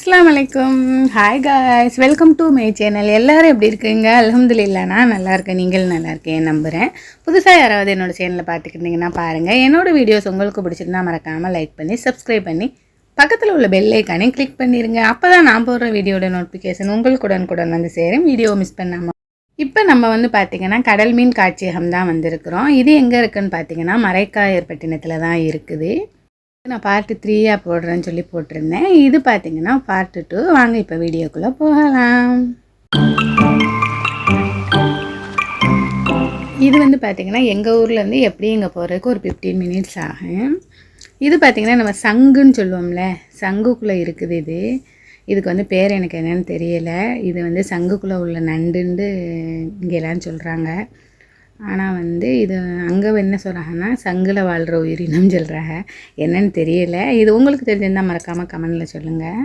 அஸ்லாம் வலைக்கம் hi guys welcome to my channel எல்லோரும் எப்படி இருக்கீங்க? அலமதுல்லா நல்லா இருக்கேன். நீங்கள் நல்லா இருக்கேன் நம்புகிறேன் புதுசாக யாராவது என்னோடய சேனலில் பார்த்துக்கிட்டிங்கன்னா பாருங்கள் என்னோட வீடியோஸ் உங்களுக்கு பிடிச்சிருந்தா மறக்காமல் லைக் பண்ணி சப்ஸ்கிரைப் பண்ணி பக்கத்தில் உள்ள பெல் ஐக்கானையும் கிளிக் பண்ணிடுங்க அப்போ தான் நான் போடுற வீடியோட நோட்டிஃபிகேஷன் உங்களுக்கு உடனுக்குடன் வந்து சேரும். வீடியோ மிஸ் பண்ணாமல் இப்போ நம்ம வந்து பார்த்திங்கன்னா கடல் மீன் காட்சியகம் தான் வந்திருக்கிறோம். இது எங்கே இருக்குதுன்னு பார்த்தீங்கன்னா மரைக்காயர்பட்டினத்தில் தான் இருக்குது. நான் பார்ட்டு த்ரீயாக போடுறேன்னு சொல்லி போட்டிருந்தேன். இது பார்த்தீங்கன்னா பார்ட்டு டூ வாங்க இப்போ வீடியோக்குள்ளே போகலாம். இது வந்து பார்த்திங்கன்னா எங்கள் ஊர்லேருந்து எப்படி இங்கே போகிறதுக்கு ஒரு ஃபிஃப்டீன் மினிட்ஸ் ஆகும். இது பார்த்திங்கன்னா நம்ம சங்குன்னு சொல்லுவோம்ல சங்குக்குள்ளே இருக்குது இது. இதுக்கு வந்து பேர் எனக்கு என்னன்னு தெரியலை. இது வந்து சங்குக்குள்ளே உள்ள நண்டுண்டு இங்கெல்லாம் சொல்கிறாங்க ஆனால் வந்து இது அங்கே என்ன சொல்கிறாங்கன்னா சங்கில் வாழ்கிற உயிரினம் சொல்கிறாங்க என்னன்னு தெரியல. இது உங்களுக்கு தெரிஞ்சிருந்தால் மறக்காமல் கமெண்டில் சொல்லுங்கள்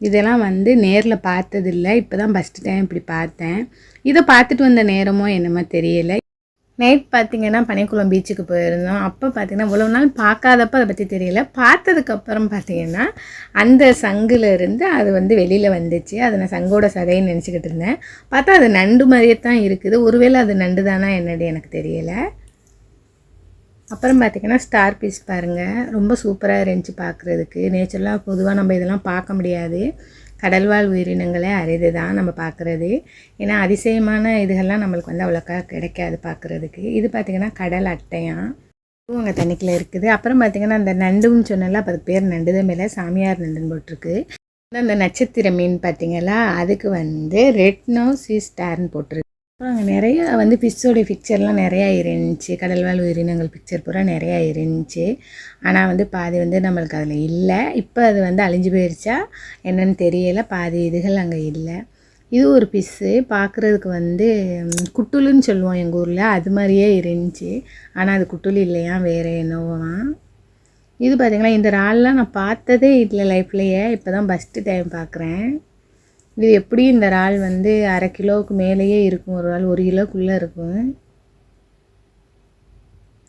இதெல்லாம் வந்து நேரில் பார்த்ததில்ல. இப்போ தான் ஃபஸ்ட்டு டைம் இப்படி பார்த்தேன். இதை பார்த்துட்டு வந்த நேரமோ என்னமோ தெரியலை. நைட் பார்த்தீங்கன்னா பனிக்குளம் பீச்சுக்கு போயிருந்தோம். அப்போ பார்த்தீங்கன்னா இவ்வளோ நாள் பார்க்காதப்ப அதை பற்றி தெரியல. பார்த்ததுக்கப்புறம் பார்த்தீங்கன்னா அந்த சங்குலேருந்து அது வந்து வெளியில் வந்துச்சு. அதை நான் சங்கோட சதைன்னு நினச்சிக்கிட்டு இருந்தேன். பார்த்தா அது நண்டு மாதிரியே தான் இருக்குது. ஒருவேளை அது நண்டு தானா என்னடி எனக்கு தெரியலை. அப்புறம் பார்த்திங்கன்னா ஸ்டார் பீஸ் பாருங்கள் ரொம்ப சூப்பராக இருந்துச்சு பார்க்குறதுக்கு. நேச்சுரலாக பொதுவாக நம்ம இதெல்லாம் பார்க்க முடியாது. கடல்வாழ் உயிரினங்களே அரிது தான் நம்ம பார்க்குறது. ஏன்னா அதிசயமான இதுகள்லாம் நம்மளுக்கு வந்து அவ்வளோக்கா கிடைக்காது பார்க்குறதுக்கு. இது பார்த்திங்கன்னா கடல் அட்டையாம் இதுவும் அங்கே தண்ணிக்கில் இருக்குது. அப்புறம் பார்த்திங்கன்னா அந்த நண்டுன்னு சொன்னால அப்போ அதுக்கு பேர் நண்டுத மேலே சாமியார் நண்டுன்னு போட்டிருக்கு. அந்த நட்சத்திர மீன் பார்த்திங்களா? அதுக்கு வந்து ரெட் நோ சி ஸ்டார்னு போட்டிருக்கு. அங்கே நிறைய வந்து ஃபிஷ்ஷோடைய பிக்சர்லாம் நிறையா இருந்துச்சு. கடல்வாழ் உயிரினங்கள் பிக்சர் பூரா நிறையா இருந்துச்சு. ஆனால் வந்து பாதி வந்து நம்மளுக்கு அதில் இல்லை. இப்போ அது வந்து அழிஞ்சு போயிடுச்சா என்னன்னு தெரியலை. பாதி இதுகள் அங்கே இல்லை. இது ஒரு பிஸ்ஸு பார்க்குறதுக்கு வந்து குட்டுலுன்னு சொல்லுவோம் எங்கள் ஊரில். அது மாதிரியே இருந்துச்சு. ஆனால் அது குட்டுலு இல்லையா? வேறு என்னவோவான் இது பார்த்திங்கன்னா இந்த இறால்லாம் நான் பார்த்ததே இல்லை லைஃப்லையே இப்போ தான் ஃபஸ்ட்டு டைம் பார்க்குறேன் இது எப்படி இந்த இறால் வந்து அரை கிலோவுக்கு மேலேயே இருக்கும்? ஒரு இறால் ஒரு கிலோக்குள்ளே இருக்கும்?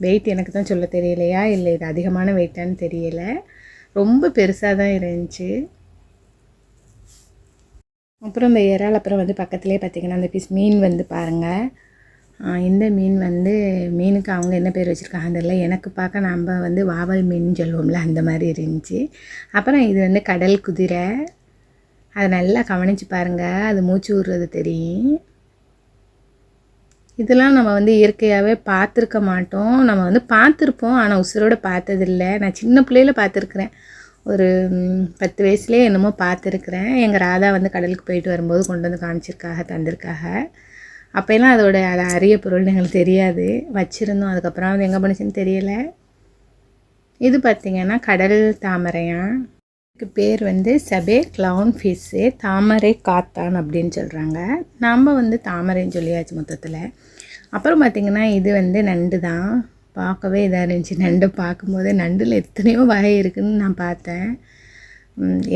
வெயிட் எனக்கு தான் சொல்ல தெரியலையா? இல்லை இது அதிகமான வெயிட்டான்னு தெரியலை. ரொம்ப பெருசாக தான் இருந்துச்சு. அப்புறம் இந்த இறால் அப்புறம் வந்து பக்கத்துலேயே பார்த்திங்கன்னா அந்த பீஸ் மீன் வந்து பாருங்கள் இந்த மீன் வந்து மீனுக்கு அவங்க என்ன பேர் வச்சுருக்காங்க தெரியல. எனக்கு பார்க்க நம்ம வந்து வாவல் மீன் சொல்லுவோம்ல அந்த மாதிரி இருந்துச்சு. அப்புறம் இது வந்து கடல் குதிரை. அதை நல்லா கவனித்து பாருங்கள் அது மூச்சு விடுறது தெரியும் இதெல்லாம் நம்ம வந்து இயற்கையாகவே பார்த்துருக்க மாட்டோம். நம்ம வந்து பார்த்துருப்போம். ஆனால் உசுரோடு பார்த்ததில்ல. நான் சின்ன பிள்ளையில பார்த்துருக்குறேன். ஒரு பத்து வயசுலேயே என்னமோ பார்த்துருக்குறேன். எங்கள் ராதா வந்து கடலுக்கு போயிட்டு வரும்போது கொண்டு வந்து காமிச்சிருக்காக தந்திருக்காக. அப்போல்லாம் அதோட அதை அரிய பொருள்னு எங்களுக்கு தெரியாது. வச்சுருந்தோம். அதுக்கப்புறம் அது எங்கே பண்ணுச்சுன்னு தெரியலை. இது பார்த்திங்கன்னா கடல் தாமரையான். இதுக்கு பேர் வந்து சபே க்ளவுன் ஃபிஷ்ஷு தாமரை காத்தான் அப்படின்னு சொல்கிறாங்க நாம் வந்து தாமரைன்னு சொல்லியாச்சு மொத்தத்தில். அப்புறம் பார்த்திங்கன்னா இது வந்து நண்டு தான். பார்க்கவே இதாக இருந்துச்சு. நண்டு பார்க்கும்போது நண்டில் எத்தனையோ வகை இருக்குதுன்னு நான் பார்த்தேன்.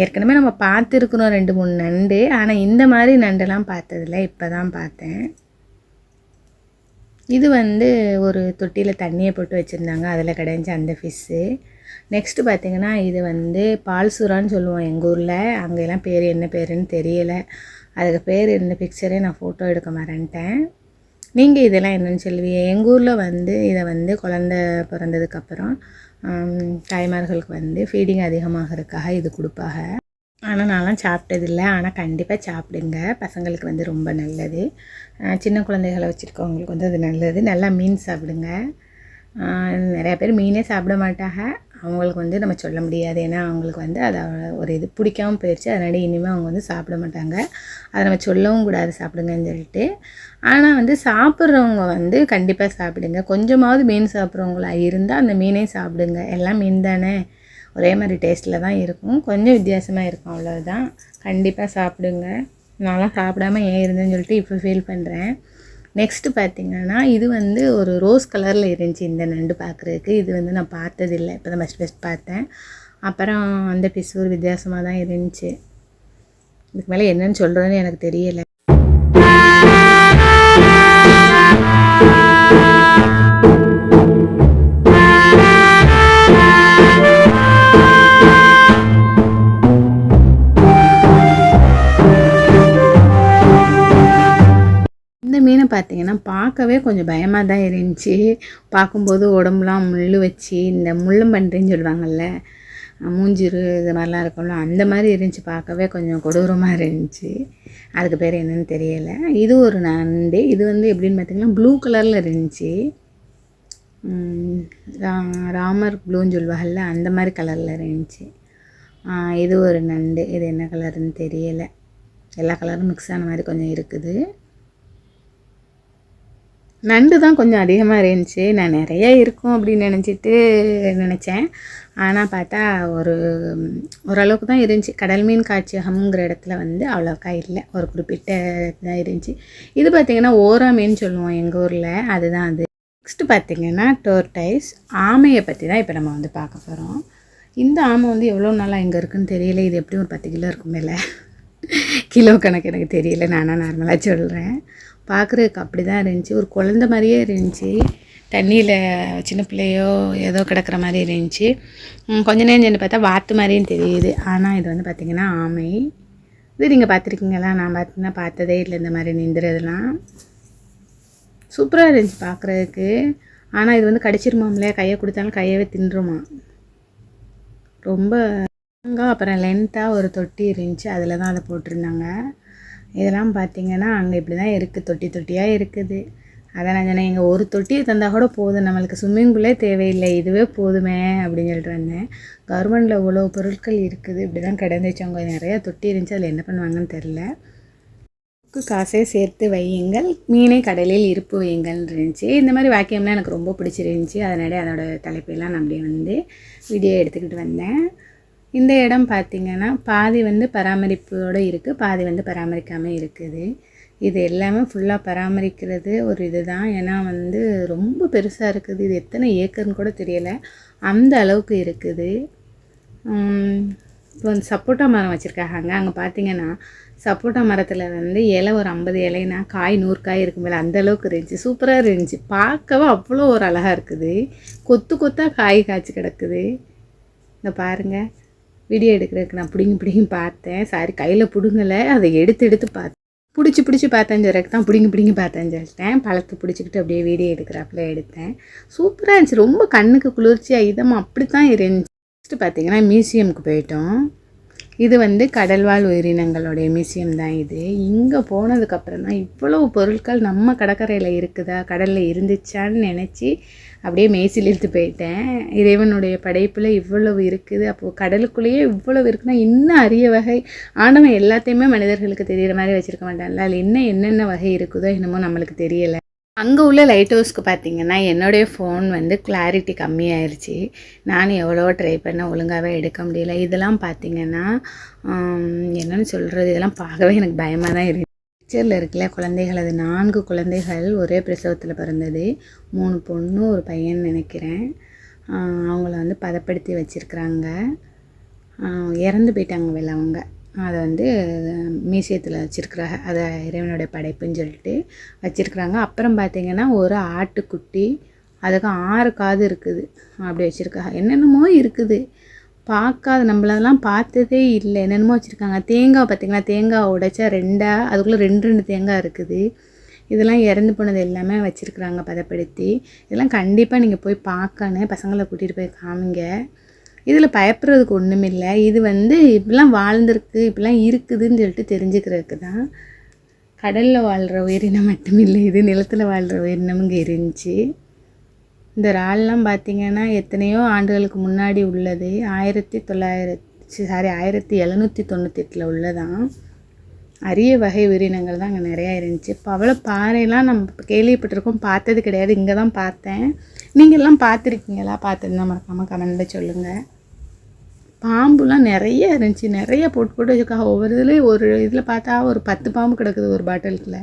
ஏற்கனவே நம்ம பார்த்துருக்குறோம் ரெண்டு மூணு நண்டு. ஆனால் இந்த மாதிரி நண்டெல்லாம் பார்த்ததில்ல. இப்போ தான் பார்த்தேன். இது வந்து ஒரு தொட்டியில் தண்ணியை போட்டு வச்சுருந்தாங்க. அதில் கிடைஞ்ச அந்த ஃபிஷ்ஷு நெக்ஸ்ட்டு பார்த்திங்கன்னா இது வந்து பால்சூரான்னு சொல்லுவோம் எங்கள் ஊரில். அங்கெல்லாம் பேர் என்ன பேருன்னு தெரியலை. அதுக்கு பேர் இந்த பிக்சரே நான் ஃபோட்டோ எடுக்க மறந்துட்டேன். நீங்கள் இதெல்லாம் என்னென்னு சொல்லுவீங்க? எங்கள் ஊரில் வந்து இதை வந்து குழந்த பிறந்ததுக்கப்புறம் தாய்மார்களுக்கு வந்து ஃபீடிங் அதிகமாகிறதுக்காக இது கொடுப்பாங்க ஆனால் நான்லாம் சாப்பிட்டதில்லை. ஆனால் கண்டிப்பாக சாப்பிடுங்க. பசங்களுக்கு வந்து ரொம்ப நல்லது. சின்ன குழந்தைகளை வச்சுருக்கவங்களுக்கு வந்து அது நல்லது. நல்லா மீன் சாப்பிடுங்க. நிறையா பேர் மீனே சாப்பிட மாட்டாங்க அவங்களுக்கு வந்து நம்ம சொல்ல முடியாது. ஏன்னா அவங்களுக்கு வந்து அதை ஒரு இது பிடிக்காமல் போயிடுச்சு அதனால இனிமேல் அவங்க வந்து சாப்பிட மாட்டாங்க. அதை நம்ம சொல்லவும் கூடாது சாப்பிடுங்கன்னு சொல்லிட்டு. ஆனால் வந்து சாப்பிட்றவங்க வந்து கண்டிப்பாக சாப்பிடுங்க. கொஞ்சமாவது மீன் சாப்பிட்றவங்களா இருந்தால் அந்த மீனே சாப்பிடுங்க. எல்லாம் மீன் தானே? ஒரே மாதிரி டேஸ்ட்டில் தான் இருக்கும். கொஞ்சம் வித்தியாசமாக இருக்கும். அவ்வளோதான் கண்டிப்பாக சாப்பிடுங்க. நான்லாம் சாப்பிடாம ஏன் இருந்தேன்னு சொல்லிட்டு இப்போ ஃபீல் பண்ணுறேன் நெக்ஸ்ட்டு பார்த்திங்கன்னா இது வந்து ஒரு ரோஸ் கலரில் இருந்துச்சு இந்த நண்டு பார்க்குறதுக்கு இது வந்து நான் பார்த்ததில்லை. இப்போ தான் ஃபஸ்ட் ஃபஸ்ட் பார்த்தேன். அப்புறம் அந்த பிஸ் ஒரு வித்தியாசமாக தான் இருந்துச்சு. இதுக்கு மேலே என்னன்னு சொல்கிறதுன்னு எனக்கு தெரியலை. பார்த்தீங்கன்னா பார்க்கவே கொஞ்சம் பயமாக தான் இருந்துச்சு. பார்க்கும்போது உடம்புலாம் முள் வச்சு இந்த முள்ளம்பன்றின்னு சொல்லுவாங்கள்ல மூஞ்சிரு இது மாதிரிலாம் இருக்கும்ல அந்த மாதிரி இருந்துச்சு பார்க்கவே கொஞ்சம் கொடூரமாக இருந்துச்சு. அதுக்கு பேர் என்னன்னு தெரியலை. இது ஒரு நண்டு. இது வந்து எப்படின்னு பார்த்தீங்கன்னா ப்ளூ கலரில் இருந்துச்சு. ரா- ராமர் ப்ளூன்னு சொல்லுவாங்கல்ல அந்த மாதிரி கலரில் இருந்துச்சு. இது ஒரு நண்டு. இது என்ன கலருன்னு தெரியலை. எல்லா கலரும் மிக்ஸ் ஆன மாதிரி கொஞ்சம் இருக்குது. நண்டு தான் கொஞ்சம் அதிகமாக இருந்துச்சு. நான் நிறைய இருக்கும் அப்படின்னு நினச்சிட்டு நினச்சேன். ஆனால் பார்த்தா ஒரு ஓரளவுக்கு தான் இருந்துச்சு. கடல் மீன் காட்சியகம்ங்கிற இடத்துல வந்து அவ்வளோக்கா இல்லை. ஒரு குறிப்பிட்ட தான் இருந்துச்சு. இது பார்த்திங்கன்னா ஓரா மீன் சொல்லுவோம் எங்கள் ஊரில். அதுதான் அது. நெக்ஸ்ட்டு பார்த்திங்கன்னா டோர்டைஸ் ஆமையை பற்றி தான் இப்போ நம்ம வந்து பார்க்க போகிறோம் இந்த ஆமை வந்து எவ்வளோ நாளாக எங்கே இருக்குன்னு தெரியல. இது எப்படி ஒரு பத்து கிலோ இருக்கும் மேலே. கிலோ கணக்கு எனக்கு தெரியல. நானாக நார்மலாக சொல்கிறேன் பார்க்குறதுக்கு அப்படி தான் இருந்துச்சு. ஒரு குழந்த மாதிரியே இருந்துச்சு. தண்ணியில் சின்ன பிள்ளையோ ஏதோ கிடக்கிற மாதிரி இருந்துச்சு. கொஞ்ச நேரம் சென்று பார்த்தா வாத்து மாதிரியும் தெரியுது. ஆனால் இது வந்து பார்த்திங்கன்னா ஆமை. இது நீங்கள் பார்த்துருக்கீங்களா? நான் பார்த்தீங்கன்னா பார்த்ததே இல்லை இந்த மாதிரி நின்றுறதுலாம். சூப்பராக இருந்துச்சு பார்க்குறதுக்கு ஆனால் இது வந்து கடிச்சிருமாம்ல? கையை கொடுத்தாலும் கையவே தின்றுமா? ரொம்ப அங்கே அப்புறம் லென்த்தாக ஒரு தொட்டி இருந்துச்சு. அதில் தான் அதை போட்டிருந்தாங்க. இதெல்லாம் பார்த்தீங்கன்னா அங்கே இப்படி தான் இருக்குது தொட்டி தொட்டியாக இருக்குது. அதை நான் சொன்னேன் எங்கள் ஒரு தொட்டி தந்தால் கூட போதும். நம்மளுக்கு ஸ்விம்மிங் பூலே தேவையில்லை. இதுவே போதுமே அப்படின்னு சொல்லிட்டு வந்தேன். கவர்மெண்டில் இவ்வளோ பொருட்கள் இருக்குது. இப்படி தான் கிடந்துச்சு அவங்க நிறையா தொட்டி இருந்துச்சு. அதில் என்ன பண்ணுவாங்கன்னு தெரில உப்பு சேர்த்து வையுங்கள். மீனை கடலில் இருப்பு வையுங்கள்னு இருந்துச்சு. இந்த மாதிரி வாக்கியம்லாம் எனக்கு ரொம்ப பிடிச்சிருந்துச்சி. அதனால அதோட தலைப்பெல்லாம் நான் அப்படியே வந்து வீடியோ எடுத்துக்கிட்டு வந்தேன். இந்த இடம் பார்த்திங்கன்னா பாதி வந்து பராமரிப்போடு இருக்குது பாதி வந்து பராமரிக்காமல் இருக்குது. இது எல்லாமே ஃபுல்லாக பராமரிக்கிறது ஒரு இதுதான். ஏன்னா வந்து ரொம்ப பெருசாக இருக்குது. இது எத்தனை ஏக்கர்னு கூட தெரியலை. அந்த அளவுக்கு இருக்குது. இப்போ வந்து சப்போட்டா மரம் வச்சுருக்காங்க. அங்கே பார்த்தீங்கன்னா சப்போட்டா மரத்தில் வந்து இலை ஒரு ஐம்பது இலைனா காய் நூறு காய் இருக்கும் போல அந்த அளவுக்கு இருந்துச்சு. சூப்பராக இருந்துச்சு. பார்க்கவே அவ்வளோ ஒரு அழகாக இருக்குது. கொத்து கொத்தாக காய் காய்ச்சி கிடக்குது. இந்த பாருங்கள் வீடியோ எடுக்கிறதுக்கு நான் பிடிங்கி பிடிங்கி பார்த்தேன். சாரி கையில் பிடுங்கலை. அதை எடுத்து எடுத்து பார்த்தேன். பிடிச்சி பிடிச்சி பார்த்தேன் சொல்றதுக்கு தான் பிடிங்கி பிடிங்கி பார்த்தேன்னு சொல்லிட்டேன். பழத்தை பிடிச்சிக்கிட்டு அப்படியே வீடியோ எடுக்கிறாப்புல எடுத்தேன். சூப்பராக இருந்துச்சு. ரொம்ப கண்ணுக்கு குளிர்ச்சியாக இதமாக அப்படி தான் இருந்துச்சு. ஃபஸ்ட்டு பார்த்தீங்கன்னா மியூசியமுக்கு போயிட்டோம். இது வந்து கடல்வாழ் உயிரினங்களுடைய மியூசியம் தான் இது. இங்கே போனதுக்கப்புறம் தான் இவ்வளோ பொருட்கள் நம்ம கடற்கரையில் இருக்குதா கடலில் இருந்துச்சான்னு நினச்சி அப்படியே மேய்ச்சில் இழுத்து போயிட்டேன். இறைவனுடைய படைப்பில் இவ்வளவு இருக்குது. அப்போது கடலுக்குள்ளேயே இவ்வளவு இருக்குன்னா இன்னும் அரிய வகை? ஆண்டவன் எல்லாத்தையுமே மனிதர்களுக்கு தெரிகிற மாதிரி வச்சுருக்க மாட்டான்ல. அதில் இன்னும் என்னென்ன வகை இருக்குதோ என்னமோ நம்மளுக்கு தெரியலை. அங்கே உள்ள லைட் ஹவுஸ்க்கு பார்த்தீங்கன்னா என்னுடைய ஃபோன் வந்து கிளாரிட்டி கம்மியாயிருச்சு. நான் எவ்வளோ ட்ரை பண்ண ஒழுங்காகவே எடுக்க முடியல. இதெல்லாம் பார்த்தீங்கன்னா என்னென்னு சொல்கிறது இதெல்லாம் பார்க்கவே எனக்கு பயமாக தான் இருக்குது பிக்சரில் இருக்கல குழந்தைகள் அது நான்கு குழந்தைகள் ஒரே பிரசவத்தில் பிறந்தது. மூணு பொண்ணு ஒரு பையன் நினைக்கிறேன். அவங்கள வந்து பதப்படுத்தி வச்சுருக்குறாங்க. இறந்து போயிட்டாங்க வெளில அவங்க. அதை வந்து மியூசியத்தில் வச்சுருக்குறாங்க அதை இறைவனுடைய படைப்புன்னு சொல்லிட்டு வச்சுருக்குறாங்க. அப்புறம் பார்த்திங்கன்னா ஒரு ஆட்டுக்குட்டி அதுக்கு ஆறு காது இருக்குது. அப்படி வச்சுருக்காங்க. என்னென்னமோ இருக்குது. பார்க்காத நம்மளெல்லாம் பார்த்ததே இல்லை. என்னென்னமோ வச்சுருக்காங்க. தேங்காய் பார்த்தீங்களா? தேங்காய் உடைச்சா ரெண்டாக அதுக்குள்ளே ரெண்டு ரெண்டு தேங்காய் இருக்குது. இதெல்லாம் இறந்து போனது எல்லாமே வச்சுருக்குறாங்க பதப்படுத்தி. இதெல்லாம் கண்டிப்பாக நீங்கள் போய் பார்க்கணும். பசங்களை கூட்டிகிட்டு போய் காமிங்க. இதில் பயப்படுறதுக்கு ஒன்றும் இல்லை. இது வந்து இப்படிலாம் வாழ்ந்துருக்கு இப்படிலாம் இருக்குதுன்னு சொல்லிட்டு தெரிஞ்சுக்கிறதுக்கு தான் கடலில் வாழ்கிற உயிரினம் மட்டும் இல்லை இது நிலத்தில் வாழ்கிற உயிரினம் இங்கே இருந்துச்சு. இந்த இறால்லாம் பார்த்திங்கன்னா எத்தனையோ ஆண்டுகளுக்கு முன்னாடி உள்ளது. ஆயிரத்தி தொள்ளாயிரத்தி சாரி ஆயிரத்தி எழுநூற்றி தொண்ணூத்தெட்டில் உள்ளதான். அரிய வகை உயிரினங்கள் தான் அங்கே நிறையா இருந்துச்சு. பவள பாறைலாம் நம்ம கேள்விப்பட்டிருக்கோம். பார்த்தது கிடையாது. இங்கே தான் பார்த்தேன். நீங்கள்லாம் பார்த்துருக்கீங்களா? பார்த்துருந்தா மறக்காமல் கமெண்டில் சொல்லுங்கள் பாம்புலாம் நிறைய இருந்துச்சு. நிறைய போட்டு போட்டு வச்சுருக்காங்க. ஒவ்வொரு இதுலேயும் ஒரு இதில் பார்த்தா ஒரு பத்து பாம்பு கிடக்குது ஒரு பாட்டிலுக்குள்ளே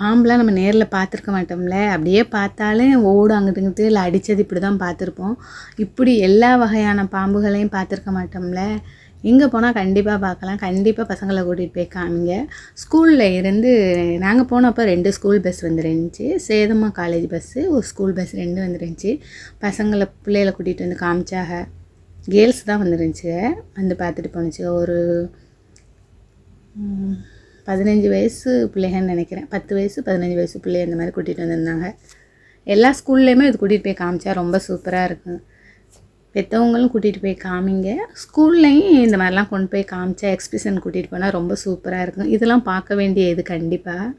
பாம்புலாம் நம்ம நேரில் பார்த்துருக்க மாட்டோம்ல. அப்படியே பார்த்தாலே ஓடும் அங்கிட்டு இங்கிட்டு இல்லை அடித்தது இப்படி தான் பார்த்துருப்போம். இப்படி எல்லா வகையான பாம்புகளையும் பார்த்துருக்க மாட்டோம்ல. இங்கே போனால் கண்டிப்பாக பார்க்கலாம். கண்டிப்பாக பசங்களை கூட்டிகிட்டு போய் காமிங்க. ஸ்கூலில் இருந்து நாங்கள் போனப்போ ரெண்டு ஸ்கூல் பஸ் வந்துருந்துச்சு. சேதம்மா காலேஜ் பஸ்ஸு ஒரு ஸ்கூல் பஸ் ரெண்டு வந்துருந்துச்சு. பசங்களை பிள்ளைகளை கூட்டிகிட்டு வந்து காமிச்சாக. கேர்ள்ஸ் தான் வந்துருந்துச்சு வந்து பார்த்துட்டு போணுச்சு ஒரு பதினஞ்சு வயசு பிள்ளைகள்னு நினைக்கிறேன். பத்து வயசு பதினஞ்சு வயசு பிள்ளை இந்த மாதிரி கூட்டிகிட்டு வந்திருந்தாங்க. எல்லா ஸ்கூல்லையுமே இது கூட்டிகிட்டு போய் காமிச்சா ரொம்ப சூப்பராக இருக்கும். பெற்றவங்களும் கூட்டிகிட்டு போய் காமிங்க. ஸ்கூல்லையும் இந்த மாதிரிலாம் கொண்டு போய் காமிச்சா எக்ஸ்பிஷன் கூட்டிகிட்டு போனால் ரொம்ப சூப்பராக இருக்கும். இதெல்லாம் பார்க்க வேண்டிய இது கண்டிப்பாக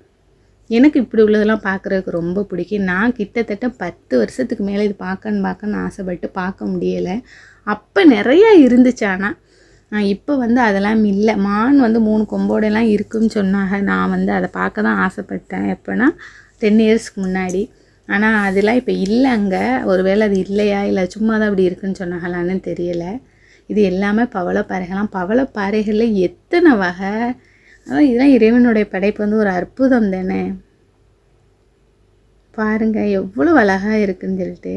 எனக்கு இப்படி உள்ளதெல்லாம் பார்க்குறதுக்கு ரொம்ப பிடிக்கும். நான் கிட்டத்தட்ட பத்து வருஷத்துக்கு மேலே இது பார்க்கணும் பார்க்கன்னு ஆசைப்பட்டு பார்க்க முடியலை. அப்போ நிறையா இருந்துச்சு. ஆனால் இப்போ வந்து அதெல்லாம் இல்லை. மான் வந்து மூணு கொம்போடெல்லாம் இருக்குன்னு சொன்னாங்க. நான் வந்து அதை பார்க்க தான் ஆசைப்பட்டேன். எப்போனா டென் இயர்ஸ்க்கு முன்னாடி. ஆனால் அதெல்லாம் இப்போ இல்லை அங்கே. ஒருவேளை அது இல்லையா? இல்லை சும்மா தான் அப்படி இருக்குன்னு சொன்னாங்களான்னு தெரியலை. இது எல்லாமே பவளப்பாறைகளாம் பவளப்பாறைகளில் எத்தனை வகை? அதான் இதெல்லாம் இறைவனுடைய படைப்பு வந்து ஒரு அற்புதம் தானே. பாருங்க எவ்வளோ அழகாக இருக்குன்னு சொல்லிட்டு.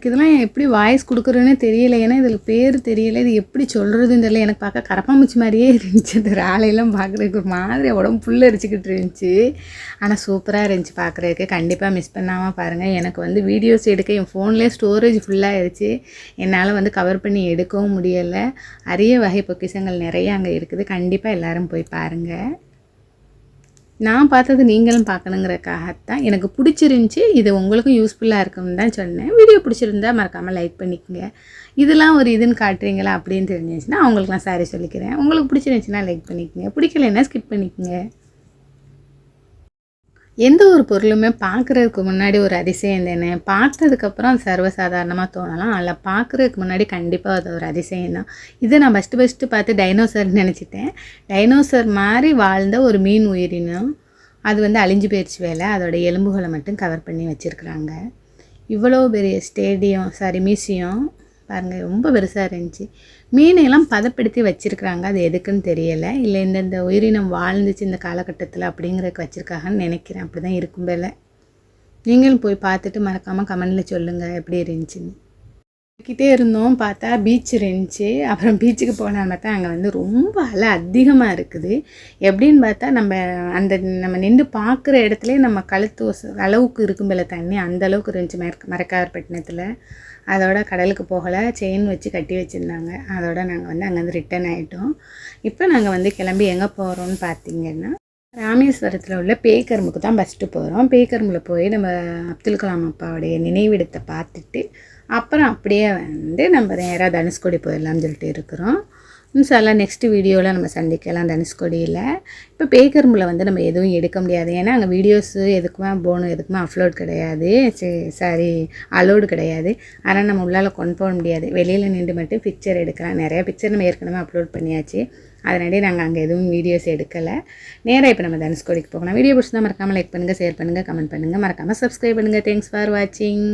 எனக்கு இதெல்லாம் எப்படி வாய்ஸ் கொடுக்குறேன்னு தெரியல. ஏன்னா இதில் பேர் தெரியல. இது எப்படி சொல்கிறதுன்னு தெரியல. எனக்கு பார்க்க கரப்பாம்பூச்சி மாதிரியே இருந்துச்சு. அந்த ராலையெல்லாம் பார்க்குறதுக்கு ஒரு மாதிரி உடம்பு புல் அரிச்சிக்கிட்டு இருந்துச்சு. ஆனால் சூப்பராக இருந்துச்சு பார்க்குறதுக்கு. கண்டிப்பாக மிஸ் பண்ணாமல் பாருங்கள் எனக்கு வந்து வீடியோஸ் எடுக்க என் ஃபோன்லேயே ஸ்டோரேஜ் ஃபுல்லாகிடுச்சு என்னால் வந்து கவர் பண்ணி எடுக்கவும் முடியலை. அரிய வகை பொக்கிஷங்கள் நிறைய அங்கே இருக்குது. கண்டிப்பாக எல்லோரும் போய் பாருங்கள் நான் பார்த்தது நீங்களும் பார்க்கணுங்கிறக்காகத்தான். எனக்கு பிடிச்சிருந்துச்சி இது உங்களுக்கும் யூஸ்ஃபுல்லாக இருக்கும்னு தான் சொன்னேன். வீடியோ பிடிச்சிருந்தா மறக்காமல் லைக் பண்ணிக்கோங்க. இதெல்லாம் ஒரு இதுன்னு காட்டுறீங்களா அப்படின்னு தெரிஞ்சிச்சுன்னா அவங்களுக்குலாம் சாரி சொல்லிக்கிறேன். உங்களுக்கு பிடிச்சிருந்துச்சின்னா லைக் பண்ணிக்கோங்க. பிடிக்கலைன்னா ஸ்கிப் பண்ணிக்கோங்க. எந்த ஒரு பொருளுமே பார்க்குறதுக்கு முன்னாடி ஒரு அதிசயம் தானே பார்த்ததுக்கப்புறம் அது சர்வசாதாரணமாக தோணலாம். அதில் பார்க்குறதுக்கு முன்னாடி கண்டிப்பாக அது ஒரு அதிசயம் தான். இதை நான் ஃபஸ்ட்டு ஃபஸ்ட்டு பார்த்து டைனோசர்னு நினச்சிட்டேன். டைனோசர் மாதிரி வாழ்ந்த ஒரு மீன் உயிரினம். அது வந்து அழிஞ்சு போயிடுச்சு வேலை. அதோடய எலும்புகளை மட்டும் கவர் பண்ணி வச்சுருக்குறாங்க. இவ்வளோ பெரிய ஸ்டேடியம் சாரி மியூசியம் பாருங்கள் ரொம்ப பெருசாக இருந்துச்சு. மீனையெல்லாம் பதப்படுத்தி வச்சுருக்குறாங்க. அது எதுக்குன்னு தெரியலை. இல்லை இந்தந்த உயிரினம் வாழ்ந்துச்சு இந்த காலகட்டத்தில் அப்படிங்கிறதுக்கு வச்சுருக்காங்கன்னு நினைக்கிறேன். அப்படி தான் இருக்கும் போல. நீங்களும் போய் பார்த்துட்டு மறக்காமல் கமெண்டில் சொல்லுங்கள் எப்படி இருந்துச்சுன்னு. கிட்டே இருந்தோம் பார்த்தா பீச் இருந்துச்சு. அப்புறம் பீச்சுக்கு போனால் பார்த்தா அங்கே வந்து ரொம்ப அலை அதிகமாக இருக்குது. எப்படின்னு பார்த்தா நம்ம அந்த நம்ம நின்று பார்க்குற இடத்துலேயே நம்ம கழுத்து அளவுக்கு இருக்கும் போல தண்ணி. அந்த அளவுக்கு இருந்துச்சு மரக்க அதோட கடலுக்கு போகலை செயின் வச்சு கட்டி வச்சுருந்தாங்க. அதோட நாங்கள் வந்து அங்கேருந்து ரிட்டர்ன் ஆகிட்டோம் இப்போ நாங்கள் வந்து கிளம்பி எங்கே போகிறோம்னு பார்த்தீங்கன்னா ராமேஸ்வரத்தில் உள்ள பேக்கரும்புக்கு தான் ஃபஸ்ட்டு போகிறோம் பேக்கரும்பில் போய் நம்ம அப்துல் கலாம் அப்பாவுடைய நினைவிடத்தை பார்த்துட்டு அப்புறம் அப்படியே வந்து நம்ம நேராக தனுஷ்கோடி போயிடலாம்னு சொல்லிட்டு இருக்கிறோம். இன்ஷால்லாம் நெக்ஸ்ட் வீடியோவில் நம்ம சந்திக்கலாம் தனுஷ்கோடியில். இப்போ பேக்கரும்பில் வந்து நம்ம எதுவும் எடுக்க முடியாது. ஏன்னா அங்கே வீடியோஸு எதுக்குமே போகணும் எதுக்குமே அப்லோட் கிடையாது. சாரி அலோடு கிடையாது. ஆனால் நம்ம உள்ளால் கொண்டு போக முடியாது. வெளியில் நின்று மட்டும் பிக்சர் எடுக்கலாம். நிறையா பிக்சர் நம்ம ஏற்கனவே அப்லோட் பண்ணியாச்சு. அதனாடி நாங்கள் அங்கே எதுவும் வீடியோஸ் எடுக்கலை. நேராக இப்போ நம்ம தனுஷ்கோடிக்கு போகலாம். வீடியோ தான் மறக்காமல் லைக் பண்ணுங்கள் ஷேர் பண்ணுங்கள் கமெண்ட் பண்ணுங்கள் மறக்காமல் சப்ஸ்கிரைப் பண்ணுங்கள் தேங்க்ஸ் ஃபார் வாட்சிங்